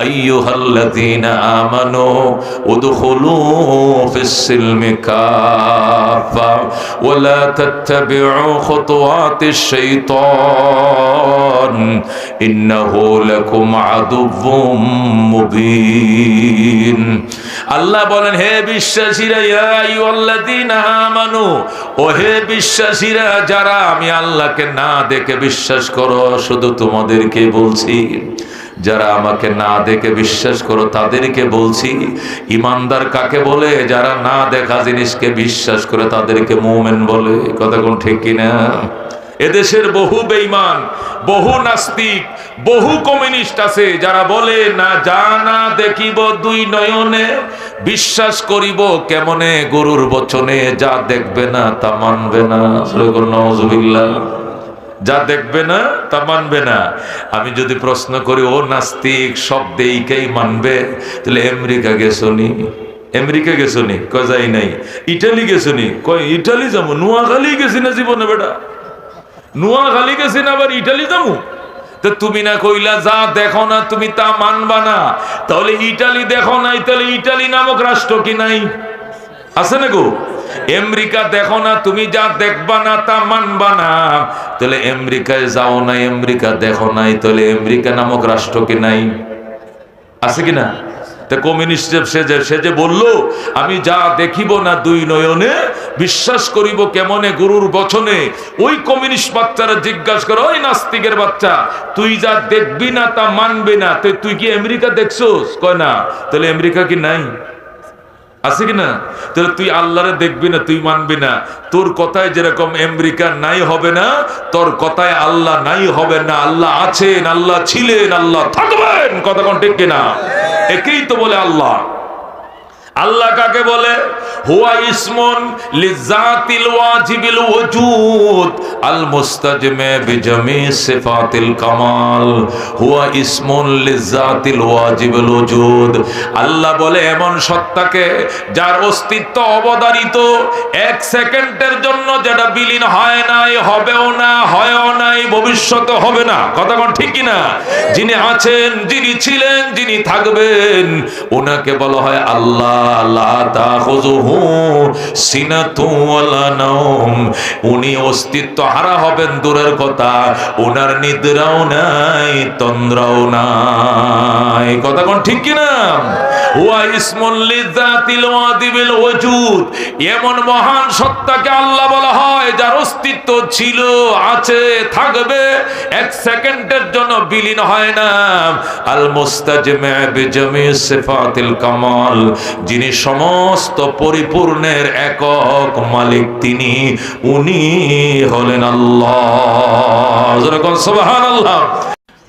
আইয়ুহাল্লাযীনা আমানু উদখুলু ফিস-সিলমি কাফা ওয়া লা তাত্তাবি'উ খুতুওয়াতিশ শাইতান ইন্নাহু লাকুম আদুউম মুবিন। আল্লাহ বলেন, হে বিশ্বাসীরা আমানু, ও হে বিশ্বাসীরা, যারা আমি আল্লাহকে না দেখে বিশ্বাস করো, শুধু তোমাদেরকে বলছি। যারা আমাকে না দেখে বিশ্বাস করো, তাদেরকে বলছি, ইমানদার কাকে বলে? যারা না দেখা জিনিসকে বিশ্বাস করে, তাদেরকে মোমেন বলে। কথা কোন ঠিক কিনা? এদেশের বহু বেইমান বহু নাস্তিক, বহু কমিউনিস্ট আছে, যারা বলে, না যা না দেখিব দুই নয়নে, বিশ্বাস করিব কেমনে গরুর বচনে, যা দেখবে না তা মানবে না। যা দেখবে না, তা মানবে না। আমি যদি প্রশ্ন করি, ও নাস্তিক, সব দেইকেই মানবে। তাহলে আমেরিকা গেছনি আমেরিকা গেছনি যাই নাই। ইটালি গেছনি কয়, ইটালি যাব। নোয়াখালী গেছি না জীবনে বেটা? নোয়াখালী গেছি না, আবার ইটালি যাব? তো তুমি না কইলা, যা দেখো না, তুমি তা মানবা না। তাহলে ইটালি দেখো নাই, তাহলে ইটালি নামক রাষ্ট্র কি নাই? আছে না গো? আমেরিকা দেখো না, তুমি যা দেখবা না তা মানবা না। তাহলে আমেরিকায় যাও না, আমেরিকা দেখো নাই, তাহলে আমেরিকা নামক রাষ্ট্র কি নাই? আছে কি না? বিশ্বাস করিব কেমনে গুরুর ওই কমিউনিস্ট বাচ্চারা জিজ্ঞাসা করে, ওই নাস্তিকের বাচ্চা, তুই যা দেখবি না তা মানবি না তুই কি আমেরিকা দেখছোস? কয় না। তাহলে আমেরিকা কি নাই? আছে কি না তাহলে তুই আল্লাহরে দেখবি না, তুই মানবি না। তোর কথায় যেরকম আমেরিকা নাই হবে না, তোর কথায় আল্লাহ নাই হবে না। আল্লাহ আছেন, আল্লাহ ছিলেন, আল্লাহ থাকবেন। কথা কোন ঠিক কিনা? একেই তো বলে আল্লাহ। আল্লাহ কাকে বলে? হুয়া ইসমুন লিজাতিল ওয়াজিবিল ওজুদ আল মুস্তাজমে বিজামি সিফাতিল কামাল। হুয়া ইসমুন লিজাতিল ওয়াজিবিল ওজুদ। আল্লাহ বলে, এমন সত্তাকে যার অস্তিত্ব অবদারিত এক সেকেন্ডের জন্য যেটা বিলীন হয় নাই, হবেও না, হয়ও নাই, ভবিষ্যতে হবে না। কথা কোন ঠিক কিনা? যিনি আছেন, যিনি ছিলেন, যিনি থাকবেন ওনাকে বলা হয় আল্লাহ। লা তাখুযুহু উনি অস্তিত্ব হারা হবেন দূরের কথা। ওনার নিদ্রাও নাই, তন্দ্রাও নাই। কথা কোন ঠিক কি না ওয়া ইসমুল লিযাতিল ওয়াদিবিল ওজুদ। এমন মহান সত্তাকে আল্লাহ বলা হয়, যার অস্তিত্ব ছিল, আছে, থাকবে, এক সেকেন্ডের জন্য বিলীন হয় না। আল মুস্তাজমে বিজামি সিফাতিল কামাল, যিনি সমস্ত পরিপূর্ণের একক মালিক তিনি, উনি হলেন আল্লাহ। সুবহানাল্লাহ।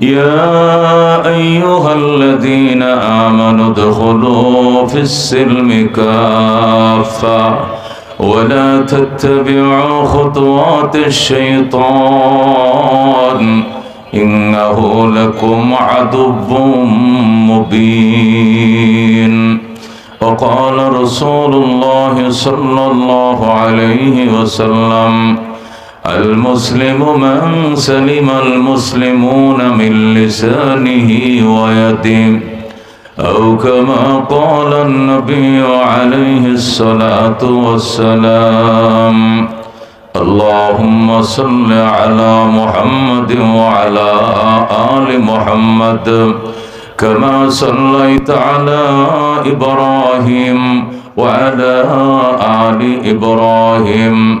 يا أيها الذين آمنوا ادخلوا في السلم كافة ولا تتبعوا خطوات الشيطان إنه لكم عدو مبين. وقال رسول الله صلى الله عليه وسلم المسلم من سلم المسلمون من لسانه ويده أو كما قال النبي عليه الصلاة والسلام اللهم صل على محمد وعلى آل محمد كما صليت على إبراهيم وعلى آل إبراهيم.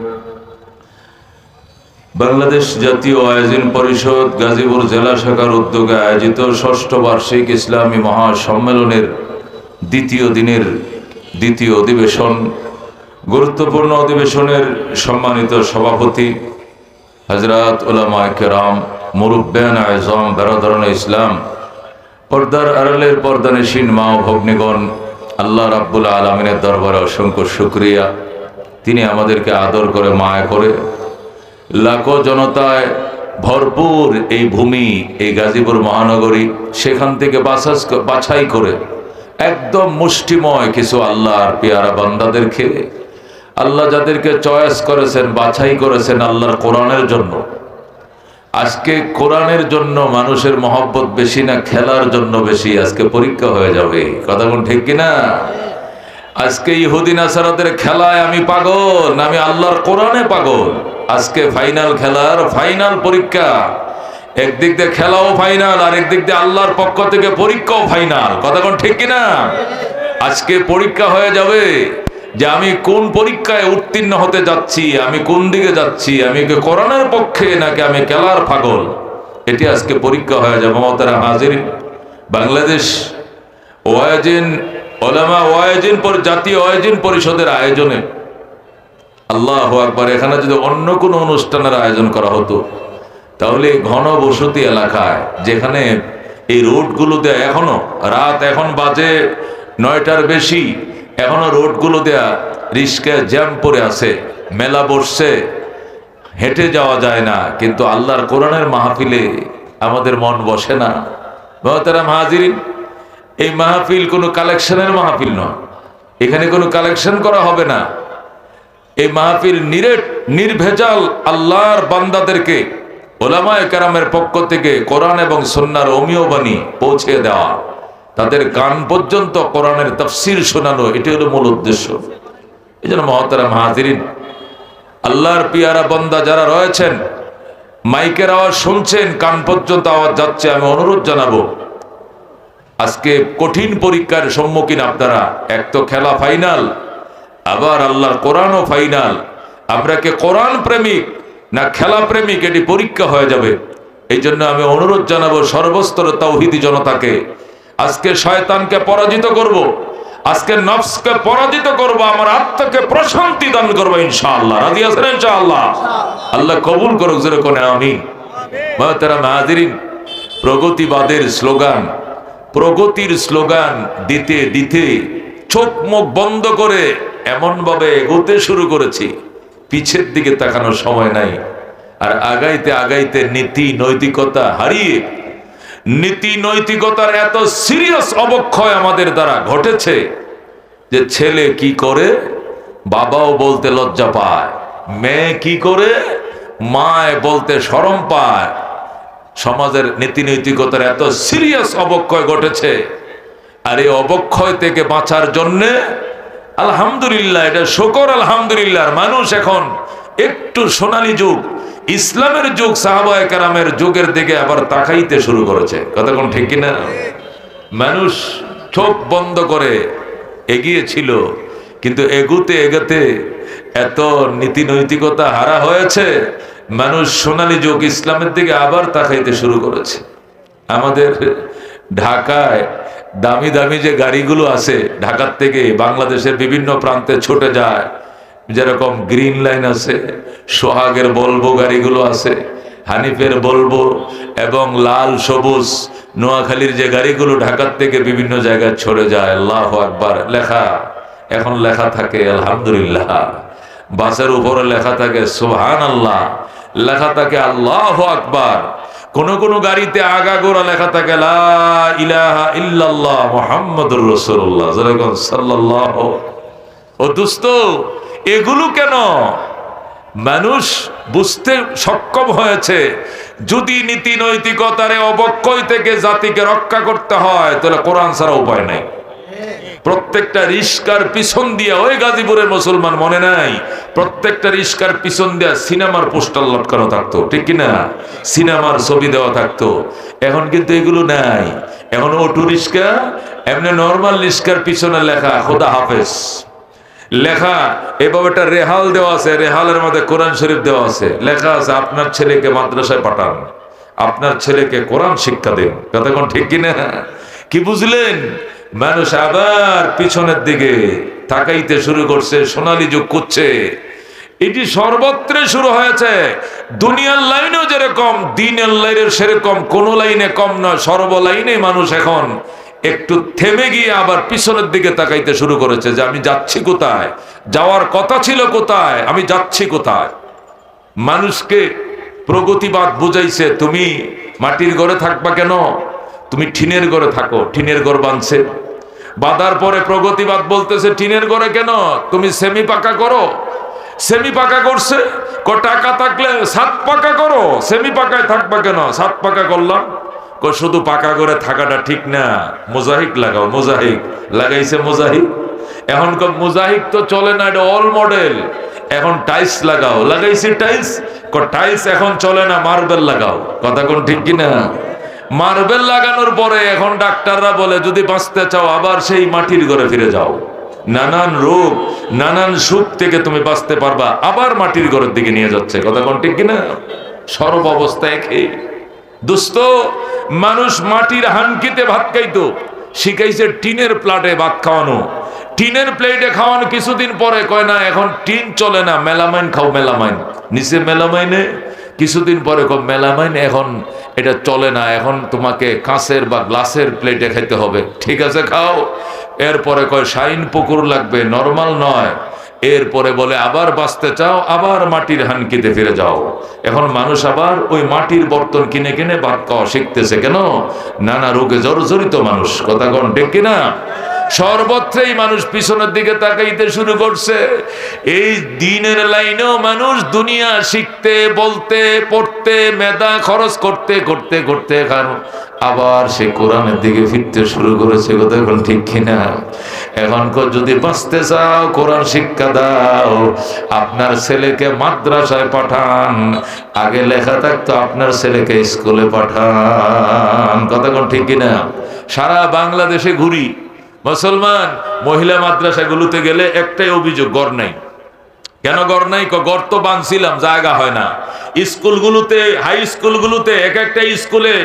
বাংলাদেশ জাতীয় আয়োজন পরিষদ গাজীপুর জেলা শাখার উদ্যোগে আয়োজিত ষষ্ঠ বার্ষিক ইসলামী মহাসম্মেলনের দ্বিতীয় দিনের দ্বিতীয় অধিবেশন, গুরুত্বপূর্ণ অধিবেশনের সম্মানিত সভাপতি হজরত উলামা কেরাম মুরুব্বান আজম বেরাদরণ ইসলাম, পর্দার আড়ালের পর্দানেশীন মা ভগ্নিগণ, আল্লাহ রাব্বুল আলমিনের দরবারে অসংখ্য শুক্রিয়া। তিনি আমাদেরকে আদর করে মায়া করে লাখো জনতায় ভরপুর এই ভূমি, এই গাজীপুর মহানগরী, সেখান থেকে বাছাস বাছাই করে একদম মুষ্টিময় কিছু আল্লাহর পেয়ারা বান্দাদেরকে আল্লাহ যাদেরকে চয়েস করেছেন, বাছাই করেছেন আল্লাহর কোরআনের জন্য। আজকে কোরআনের জন্য মানুষের মহব্বত বেশি না, খেলার জন্য বেশি, আজকে পরীক্ষা হয়ে যাবে। কথা কোন ঠিক কিনা? আজকে ইহুদিন আসারাদের খেলায় আমি পাগল আমি আল্লাহর কোরআনে পাগল। আজকে ফাইনাল খেলার ফাইনাল পরীক্ষা। একদিক দিয়ে খেলাও ফাইনাল, আর একদিক দিয়ে আল্লাহর পক্ষ থেকে পরীক্ষাও ফাইনাল। কথা কোন ঠিক কিনা? আজকে পরীক্ষা হয়ে যাবে যে আমি কোন পরীক্ষায় উত্তীর্ণ হতে যাচ্ছি, আমি কোন দিকে যাচ্ছি, আমি কি কোরআনের পক্ষে, নাকি আমি খেলার পাগল? এটি আজকে পরীক্ষা হয়ে যাবে। মমতারা হাজির। বাংলাদেশ ওয়াজিন ওলামা ওয়াজিন পর জাতীয় ওয়াজিন পরিষদের আয়োজনে। আল্লাহ আকবার, এখানে যদি অন্য কোনো অনুষ্ঠানের আয়োজন করা হতো, তাহলে ঘন বসতি এলাকায়, যেখানে এই রোডগুলোতে এখনও, রাত এখন বাজে নয়টার বেশি, এখনও রোডগুলো দেয়া রিস্কে জ্যাম পড়ে আছে, মেলা বসছে, হেঁটে যাওয়া যায় না, কিন্তু আল্লাহর কোরআনের মাহফিলে আমাদের মন বসে না। তারা মাহাজিরিন এই মাহফিল কোনো কালেকশনের মাহফিল নয়। এখানে কোনো কালেকশন করা হবে না। এই মাহফিল নিরেট নির্ভেজাল আল্লাহর বান্দাদেরকে, ওলামায় কারামের পক্ষ থেকে কোরআন এবং সন্ন্যার অমীয় বাণী পৌঁছে দেওয়া। তাদের কান পর্যন্ত কোরআনের তফসির শোনানো, এটি হলো মূল উদ্দেশ্য। এই জন্য মহতারা মাহাজিরিন আল্লাহর পিয়ারা বন্দা যারা রয়েছেন, মাইকের আওয়াজ শুনছেন, কান পর্যন্ত আওয়াজ যাচ্ছে, আমি অনুরোধ জানাব আজকে কঠিন পরীক্ষার সম্মুখীন আপনারা। এক তো খেলা ফাইনাল আবার আল্লাহর কোরআনও ফাইনাল আমরা কে কোরআন প্রেমিক না খেলা প্রেমিক এটি পরীক্ষা হয়ে যাবে। এই জন্য আমি অনুরোধ জানাব সর্বস্তর তৌহিদি জনতাকে, আজকে শয়তানকে পরাজিত করব। আজকে নফসকে পরাজিত করব, আমার আত্মাকে প্রশান্তি দান করব ইনশাআল্লাহ। রাজি আছেন ইনশাআল্লাহ? আল্লাহ কবুল করুক যেরকম আমি তারা মাহাদিরিন প্রগতিবাদের স্লোগান প্রগতির স্লোগান দিতে দিতে চোখ মুখ বন্ধ করে এমন ভাবে এগোতে শুরু করেছি। পিছের দিকে তাকানোর সময় নাই। আর আগাইতে আগাইতে নীতি নৈতিকতা হারিয়ে, নীতি নৈতিকতার এত সিরিয়াস অবক্ষয় আমাদের দ্বারা ঘটেছে যে ছেলে কি করে? বাবাও বলতে লজ্জা পায়, মেয়ে কি করে? মায় বলতে সরম পায় সমাজের নীতি নৈতিকতার এত সিরিয়াস অবক্ষয় ঘটেছে। আর এই অবক্ষয় থেকে বাঁচার জন্যে আলহামদুলিল্লাহ, এটা শকর আলহামদুলিল্লাহ। মানুষ এখন একটু সোনালী যুগ, ইসলামের যুগ, সাহাবায় কারামের যুগের দিকে আবার তাকাইতে শুরু করেছে। কথা কোন ঠিক কিনা? মানুষ চোখ বন্ধ করে এগিয়েছিল, কিন্তু এগুতে এগাতে এত নীতি নৈতিকতা হারা হয়েছে মানুষ সোনালী যুগ ইসলামের দিকে আবার তাকাইতে শুরু করেছে। আমাদের ঢাকায় দামি দামি যে গাড়িগুলো আছে, ঢাকার থেকে বাংলাদেশের বিভিন্ন প্রান্তে ছুটে যায়, যেরকম গ্রিন লাইন আছে, সোহাগের বলব গাড়িগুলো আছে, হানিফের বলব, এবং লাল, সবুজ, নোয়াখালীর যে গাড়িগুলো ঢাকার থেকে বিভিন্ন জায়গায় ছড়ে যায়, আল্লাহ আকবার, লেখা, এখন লেখা থাকে, আলহামদুলিল্লাহ। বাসের উপরে লেখা থাকে সোহান আল্লাহ লেখা থাকে আল্লাহ আকবার। কোন কোন গাড়িতে আগা গোড়া লেখা থাকে ইল্লাল্লাহ ও দোস্ত, এগুলো কেন? মানুষ বুঝতে সক্ষম হয়েছে, যদি নীতি নৈতিকতার অবক্ষয় থেকে জাতিকে রক্ষা করতে হয়, তাহলে কোরআন ছাড়া উপায় নাই। প্রত্যেকটা রিস্কার পিছন দিয়া, ওই গাজীপুরের মুসলমান মনে নাই। প্রত্যেকটা রিস্কার পিছন দিয়া সিনেমার পোস্টার লটকানো থাকতো, ঠিক কিনা? সিনেমার ছবি দেওয়া থাকতো। এখন কিন্তু এগুলো নাই। এখন অটো রিস্কা, এমনি নর্মাল রিস্কার পিছনে লেখা, খোদা হাফেজ। লেখা, এভাবে একটা রেহাল দেওয়া আছে, রেহালের মধ্যে কোরআন শরীফ দেওয়া আছে। লেখা আছে, আপনার ছেলেকে মাদ্রাসায় পাঠান। আপনার ছেলেকে কোরআন শিক্ষা দিন। কতক্ষণ ঠিক কিনা? কি বুঝলেন? মানুষ আবার পিছনের দিকে তাকাইতে শুরু করছে, সোনালি যুগ করছে। এটি সর্বত্রে শুরু হয়েছে। দুনিয়ার লাইনেও যেরকম, দিনের লাইনের সেরকম, কোন লাইনে কম নয় সর্ব লাইনে মানুষ এখন একটু থেমে গিয়ে আবার পিছনের দিকে তাকাইতে শুরু করেছে যে, আমি যাচ্ছি কোথায়? যাওয়ার কথা ছিল কোথায়? আমি যাচ্ছি কোথায়? মানুষকে প্রগতিবাদ বুঝাইছে, তুমি মাটির ঘরে থাকবা কেন? তুমি ঠিনের ঘরে থাকো ঠিনের ঘর বাঁধছে বাঁধার পরে প্রগতিবাদ বলতেছে, টিনের ঘরে কেন? তুমি সেমি পাকা করো। সেমি পাকা করছে ক টাকা থাকলে সাত পাকা করো। সেমি পাকায় থাকবা কেন? সাত পাকা করলাম। ক শুধু পাকা করে থাকাটা ঠিক না। মোজাহিক লাগাও, মোজাহিক। লাগাইছে মোজাহিক। এখন ক মোজাহিক তো চলে না, এটা অল মডেল এখন টাইলস লাগাও। লাগাইছে টাইলস ক টাইলস এখন চলে না মার্বেল লাগাও। কথা কোন ঠিক কিনা? মার্বেল লাগানোর পরে এখন ডাক্তাররা বলে, যদি বাঁচতে চাও, আবার সেই মাটির ঘরে ফিরে যাও। নানান রোগ, নানান সুখ থেকে তুমি বাঁচতে পারবা, আবার মাটির ঘরের দিকে নিয়ে যাচ্ছে। কথা কোন ঠিক কিনা? সর্ব অবস্থায় খেয়ে দোস্ত মানুষ মাটির হানকিতে ভাত খাইতো, শিখাইছে টিনের প্লাটে ভাত খাওয়ানো। টিনের প্লেটে খাওয়ানো কিছুদিন পরে কয়, না, এখন টিন চলে না, মেলামাইন খাও, মেলামাইন। নিচে মেলামাইনে, কিছুদিন পরে কয়, মেলামাইন এখন এটা চলে না, এখন তোমাকে কাঁচের বা গ্লাসের প্লেটে খেতে হবে। ঠিক আছে, খাও। এরপরে কয়, শাইন পুকুর লাগবে, নর্মাল নয়। এরপরে বলে, আবার বাঁচতে চাও, আবার মাটির হানকিতে ফিরে যাও। এখন মানুষ আবার ওই মাটির বর্তন কিনে কিনে ভাত খাওয়া শিখতেছে কেন? নানা রোগে জর্জরিত মানুষ। কথা কন ঠিক কিনা? সর্বত্রেই মানুষ পিছনের দিকে তাকাইতে শুরু করছে। এই দিনের লাইনেও মানুষ দুনিয়া শিখতে, বলতে, পড়তে, মেধা খরচ করতে করতে করতে কারণ আবার সে কোরআনের দিকে ফিরতে শুরু করেছে কথা এখন ঠিক কিনা? এখন যদি বাঁচতে চাও, কোরআন শিক্ষা দাও, আপনার ছেলেকে মাদ্রাসায় পাঠান, আগে লেখা থাকতো আপনার ছেলেকে স্কুলে পাঠান। কথা কোন ঠিক কিনা? সারা বাংলাদেশে ঘুরি। মুসলমান মহিলা মাদ্রাসাগুলোতে গেলে একটাই অভিযোগ, গড় নাই। কেন গড় নাই? গড় তো বাঁধছিলাম জায়গা হয় না। স্কুলগুলোতে, হাই স্কুলগুলোতে, এক একটা স্কুলে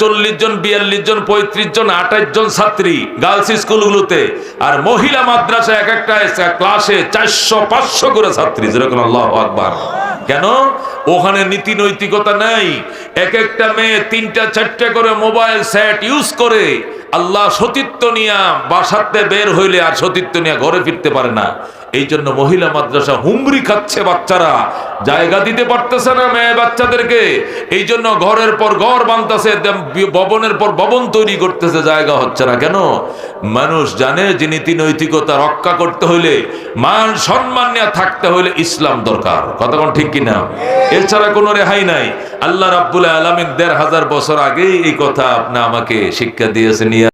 চল্লিশ জন, বিয়াল্লিশ জন, পঁয়ত্রিশ জন, আঠাশ জন ছাত্রী গার্লস স্কুলগুলোতে। আর মহিলা মাদ্রাসা এক একটা ক্লাসে চারশো, পাঁচশো করে ছাত্রী, যেরকম আল্লাহ আকবার। কেন? ওখানে নীতি নৈতিকতা নাই। এক একটা মেয়ে তিনটা চারটা করে মোবাইল সেট ইউজ করে আল্লাহ সতীত্ব নিয়া বাসাতে বের হইলে আর সতীত্ব নিয়ে ঘরে ফিরতে পারে না। এই জন্য মহিলা মাদ্রাসা হুমরি খাচ্ছে বাচ্চারা। জায়গা দিতে পারতেছে না মেয়ে বাচ্চাদেরকে। এই জন্য ঘরের পর ঘর বানতেছে ভবনের পর ভবন তৈরি করতেছে, জায়গা হচ্ছে না। কেন? মানুষ জানে যে নীতি নৈতিকতা রক্ষা করতে হইলে মান সম্মান নিয়ে থাকতে হইলে ইসলাম দরকার। কতক্ষণ ঠিক কিনা? এছাড়া কোনো রেহাই নাই। আল্লাহ রাব্বুল আলমিন দেড় হাজার বছর আগেই এই কথা আপনি আমাকে শিক্ষা দিয়েছেন।